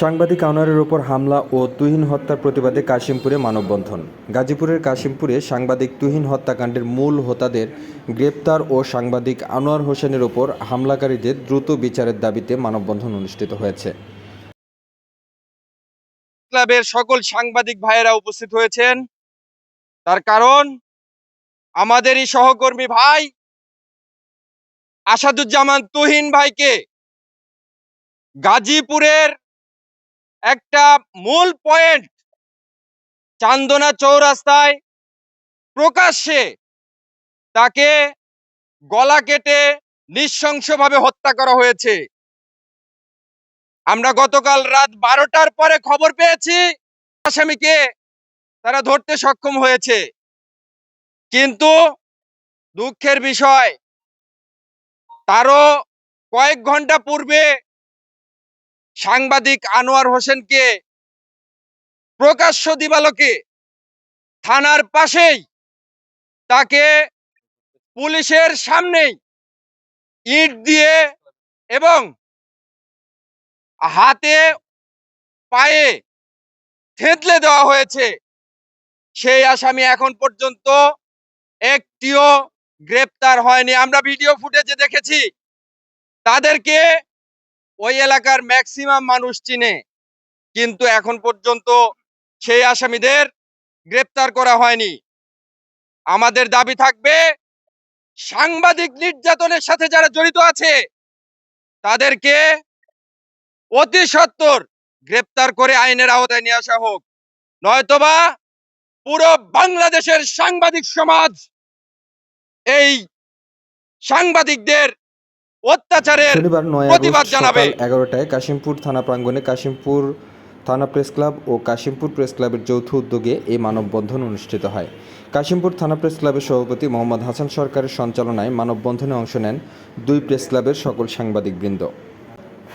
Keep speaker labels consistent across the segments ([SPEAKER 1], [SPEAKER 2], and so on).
[SPEAKER 1] সাংবাদিক আনোয়ারের ওপর হামলা ও তুহিন হত্যার প্রতিবাদে কাশিমপুরে মানববন্ধন। গাজীপুরের কাশিমপুরে সাংবাদিক তুহিন হত্যাকাণ্ডের মূল হোতাদের গ্রেপ্তার ও সাংবাদিক আনোয়ার হোসেনের ওপর হামলাকারীদের দ্রুত বিচারের দাবিতে মানববন্ধন অনুষ্ঠিত হয়েছে।
[SPEAKER 2] ক্লাবের সকল সাংবাদিক ভাইয়েরা উপস্থিত হয়েছেন। তার কারণ, আমাদেরই সহকর্মী ভাই আসাদুজ্জামান তুহিন ভাইকে গাজীপুরের একটা মূল পয়েন্ট চান্দনা চৌরাস্তায় প্রকাশ্যে তাকে গলা কেটে নৃশংসভাবে হত্যা করা হয়েছে। আমরা গতকাল রাত বারোটার পরে খবর পেয়েছি, আসামিকে তারা ধরতে সক্ষম হয়েছে। কিন্তু দুঃখের বিষয়, তারও কয়েক ঘণ্টা পূর্বে সাংবাদিক আনোয়ার হোসেনকে, প্রকাশ্য দিবালোকে থানার পাশেই, তাকে পুলিশের সামনেই ইট দিয়ে এবং হাতে পায়ে থেতলে দেওয়া হয়েছে। সেই আসামি এখন পর্যন্ত একটিও গ্রেপ্তার হয়নি। আমরা ভিডিও ফুটেজে দেখেছি, তাদেরকে ওই এলাকার ম্যাক্সিমাম মানুষ চিনে। কিন্তু এখন পর্যন্ত সেই আসামিদের গ্রেপ্তার করা হয়নি। আমাদের দাবি থাকবে, সাংবাদিক নির্যাতনের সাথে যারা জড়িত আছে, তাদেরকে অতি সত্বর গ্রেপ্তার করে আইনের আওতায় নিয়ে আসা হোক। নয়তোবা পুরো বাংলাদেশের সাংবাদিক সমাজ, এই সাংবাদিকদের অত্যাচারের প্রতিবাদ জানাবে।
[SPEAKER 1] এগারোটায় কাশিমপুর থানা প্রাঙ্গণে কাশিমপুর থানা প্রেস ক্লাব ও কাশিমপুর প্রেস ক্লাবের যৌথ উদ্যোগে এই মানববন্ধন অনুষ্ঠিত হয়। কাশিমপুর থানা প্রেস ক্লাবের সভাপতি মোহাম্মদ হাসান সরকারের সঞ্চালনায় মানববন্ধনে অংশ নেন দুই প্রেস ক্লাবের সকল সাংবাদিকবৃন্দ।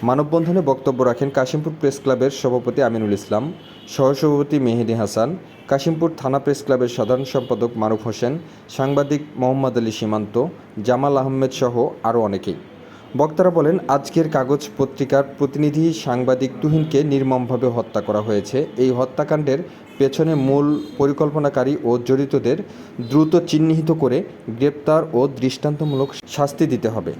[SPEAKER 1] মানববন্ধনে বক্তব্য রাখেন কাশিমপুর প্রেস ক্লাবের সভাপতি আমিনুল ইসলাম সহসভাপতি মেহেদি হাসান কাশিমপুর থানা প্রেস ক্লাবের সাধারণ সম্পাদক মারুফ হোসেন সাংবাদিক মোহাম্মদ আলী সীমান্ত জামাল আহমেদ সহ আরও অনেকেই। বক্তারা বলেন, আজকের কাগজ পত্রিকার প্রতিনিধি সাংবাদিক তুহিনকে নির্মমভাবে হত্যা করা হয়েছে। এই হত্যাকাণ্ডের পেছনে মূল পরিকল্পনাকারী ও জড়িতদের দ্রুত চিহ্নিত করে গ্রেপ্তার ও দৃষ্টান্তমূলক শাস্তি দিতে হবে।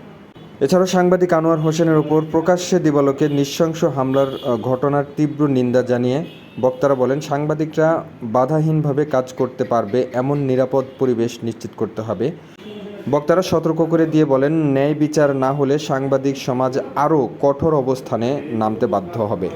[SPEAKER 1] এছাড়াও সাংবাদিক আনোয়ার হোসেনের ওপর প্রকাশ্যে দিবালোকে নৃশংস হামলার ঘটনার তীব্র নিন্দা জানিয়ে বক্তারা বলেন, সাংবাদিকরা বাধাহীনভাবে কাজ করতে পারবে, এমন নিরাপদ পরিবেশ নিশ্চিত করতে হবে। বক্তারা সতর্ক করে দিয়ে বলেন, ন্যায় বিচার না হলে সাংবাদিক সমাজ আরও কঠোর অবস্থানে নামতে বাধ্য হবে।